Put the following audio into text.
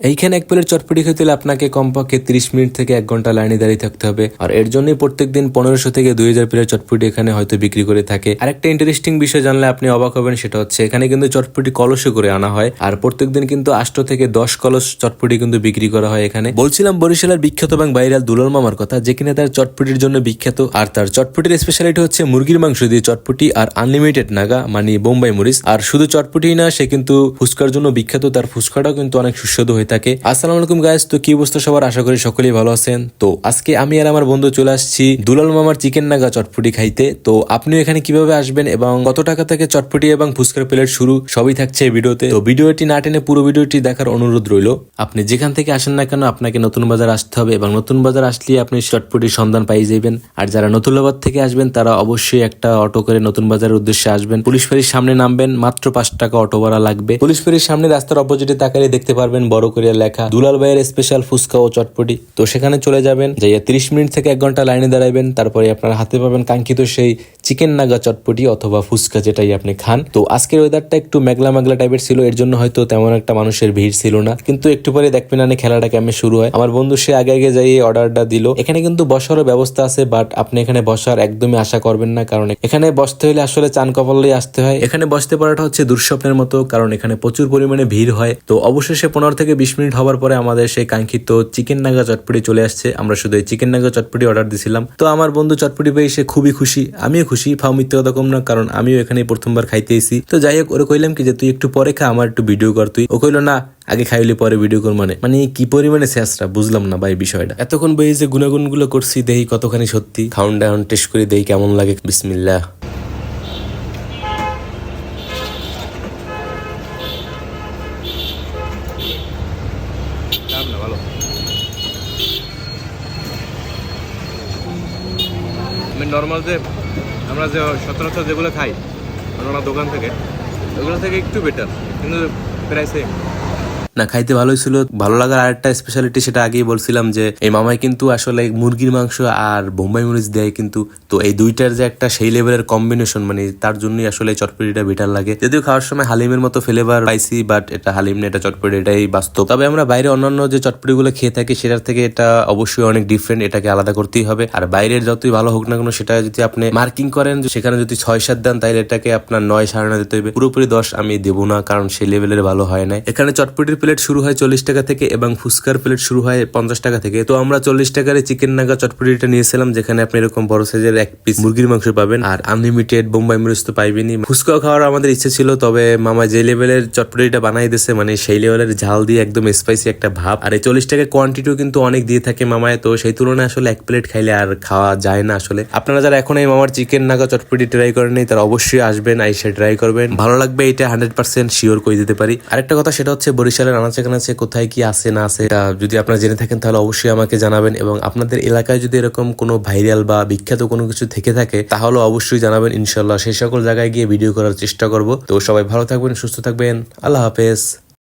এইখানে এক প্লেট চটপটি খেতে হলে আপনাকে কমপক্ষে তিরিশ মিনিট থেকে এক ঘণ্টা লাইনে দাঁড়িয়ে থাকতে হবে। আর এর জন্যই প্রত্যেকদিন পনেরোশো থেকে দুই হাজার প্লেট চটপটি এখানে হয়তো বিক্রি করে থাকে। আর একটা ইন্টারেস্টিং বিষয় জানলে আপনি অবাক হবেন, সেটা হচ্ছে এখানে কিন্তু চটপটি কলসে করে আনা হয়। আর প্রত্যেকদিন কিন্তু আষ্ট থেকে দশ কলস চটপটি কিন্তু বিক্রি করা হয় এখানে। বলছিলাম বরিশালের বিখ্যাত এবং বাইরাল দুলাল মামার কথা যেখানে তার চটপটির জন্য বিখ্যাত। আর তার চটপটির স্পেশালিটি হচ্ছে মুরগির মাংস দিয়ে চটপটি আর আনলিমিটেড নাগা মানে বোম্বাই মরিচ। আর শুধু চটপটি না, সে কিন্তু ফুচকার জন্য বিখ্যাত, তার ফুচকাটাও কিন্তু অনেক সুস্বাদু হয়ে থাকে। আসসালামু আলাইকুম গাইস তো কি অবস্থা সবার? আশা করি সকলেই ভালো আছেন। তো আজকে আমি আর আমার বন্ধু চলে আসছি দুলাল মামার চিকেন নাগা চটপটি খাইতে। তো আপনিও এখানে কীভাবে আসবেন এবং কত টাকা থেকে চটপটি এবং ফুচকার প্লেট শুরু সবই থাকছে এই ভিডিওতে। তো ভিডিওটি না টেনে পুরো ভিডিওটি দেখার অনুরোধ রইল। আপনি যেখান থেকে আসেন না কেন, আপনাকে নতুন বাজার আসতে হবে এবং নতুন বাজার আসলে আপনি চটপটির সন্ধান পাই যাবেন। আর যারা নতুলাবাদ থেকে আসবেন, তারা অবশ্যই একটা অটো করে নতুন বাজারের উদ্দেশ্যে আসবেন। পুলিশ ফেরির সামনে নামবেন, মাত্র পাঁচ টাকা অটো ভাড়া লাগবে। পুলিশ ফেরির সামনে রাস্তার অপোজিটে তাকালে দেখতে পারবেন বড় করে লেখা, দুলাল ভাইয়ের স্পেশাল ফুচকা ও চটপটি। তো সেখানে চলে যাবেন, যাইয়া তিরিশ মিনিট থেকে এক ঘণ্টা লাইনে দাঁড়াবেন তারপরে আপনার হাতে পাবেন কাঙ্ক্ষিত সেই চিকেন নাগা চটপটি অথবা ফুচকা যেটাই আপনি খান। তো আজকের ওয়েদারটা একটু মেঘলা মেঘলা টাইপের ছিল, এর জন্য হয়তো তেমন একটা মানুষের ভিড় ছিল না। কিন্তু একটু পরে দেখবেন আমি খেলাটা কেমন শুরু হয়। আমার বন্ধু সে আগে আগে যাই অর্ডারটা দিল। এখানে কিন্তু বসারও ব্যবস্থা আছে বাট আপনি এখানে বসার একদমই আশা করবেন না, কারণ এখানে বসতে হলে আসলে চান কপালেই আসতে হয়। এখানে বসতে পারাটা হচ্ছে দুঃস্বপ্নের মতো, কারণ এখানে প্রচুর পরিমাণে ভিড় হয়। তো অবশেষে পনেরো থেকে বিশ মিনিট হওয়ার পরে আমাদের সেই কাঙ্ক্ষিত চিকেন নাগা চটপটি চলে আসছে। আমরা শুধু এই চিকেন নাগা চটপটি অর্ডার দিছিলাম। তো আমার বন্ধু চটপটি পেয়ে সে খুবই খুশি। আমিও খুশি, ফাও মিথ্যে কথা কম না, কারণ আমিও এখানে প্রথমবার খাইতে এসি তো যাই হোক, ওরে কইলাম কি যে, তুই একটু পরে খা, আমার একটু ভিডিও কর। তুই ও কইলো, না, আগে খাইলে, পরে ভিডিও কর মানে মানে কি পরিমাণে শেষরা, বুঝলাম না ভাই বিষয়টা। এতক্ষণ বই যে গুণাগুণগুলো করছি দেহি কতখানি সত্যি। খাউন ডাউন টেস্ট করে দেই কেমন লাগে। বিসমিল্লাহ। আমি নর্মাল যে আমরা যে সচরাচর যেগুলো খাই, আমরা দোকান থেকে, ওগুলো থেকে একটু বেটার কিন্তু প্রায় সেম না, খাইতে ভালোই ছিল ভালো লাগার আরেকটা স্পেশালিটি সেটা আগেই বলছিলাম যে, এই মামাই কিন্তু আসলে মুরগির মাংস আর বোম্বাই মরিচ দেয় কিন্তু, তো এই দুইটার যে একটা সেই লেভেলের কম্বিনেশন মানে তার জন্যই আসলে চটপটিটা বেটার লাগে। যদিও খাওয়ার সময় হালিমের মতো ফ্লেভার পাইছি বাট এটা হালিম না, এটা চটপটি, এটাই বাস্তব। তবে আমরা বাইরে অন্যান্য যে চটপটিগুলো খেয়ে থাকি, সেটার থেকে এটা অবশ্যই অনেক ডিফারেন্ট এটাকে আলাদা করতেই হবে। আর বাইরের যতই ভালো হোক না কেন, সেটা যদি আপনি মার্কিং করেন সেখানে যদি ছয়, সাত দেন তাহলে এটাকে আপনার নয়, সাড়ে দিতে হবে পুরোপুরি দশ আমি দেবো না, কারণ সেই লেভেলের ভালো হয় না এখানে চটপটির প্লেট শুরু হয় চল্লিশ টাকা থেকে এবং ফুচকার প্লেট শুরু হয় পঞ্চাশ টাকা থেকে। তো আমরা চল্লিশ টাকার চিকেন নাগা চটপটিটা নিয়েছিলাম, যেখানে আপনি এরকম বড় সাইজের এক পিস মুরগির মাংস পাবেন। আর আনলিমিটেড বোম্বাই মরিচ তো পাইবেনই। ফুচকাও খাওয়ার আমাদের ইচ্ছে ছিল, তবে মামা যে লেভেলের চটপটিটা বানাই দিয়েছে মানে সেই লেভেলের ঝাল দিয়ে একদম স্পাইসি একটা ভাব। আর এই চল্লিশ টাকার কোয়ান্টিটিও কিন্তু অনেক দিয়ে থাকে মামায়, তো সেই তুলনায় আসলে এক প্লেট খাইলে আর খাওয়া যায় না আসলে। আপনারা যারা এখন এই মামার চিকেন নাগা চটপটি ট্রাই করেন তারা অবশ্যই আসবেন, আইসে ট্রাই করবেন। ভালো লাগবে, এটা হান্ড্রেড পার্সেন্ট শিওর করে দিতে পারি। আরেকটা কথা, সেটা হচ্ছে বরিশালের আনাচে কানাচে কোথায় কি আছে, না আছে যদি আপনারা জেনে থাকেন, তাহলে অবশ্যই আমাকে জানাবেন। এবং আপনাদের এলাকায় যদি এরকম কোনো ভাইরাল বা বিখ্যাত কোনো কিছু থেকে থাকে, তাহলে অবশ্যই জানাবেন। ইনশাল্লাহ সেই সকল জায়গায় গিয়ে ভিডিও করার চেষ্টা করব। তো সবাই ভালো থাকবেন, সুস্থ থাকবেন। আল্লাহ হাফেজ।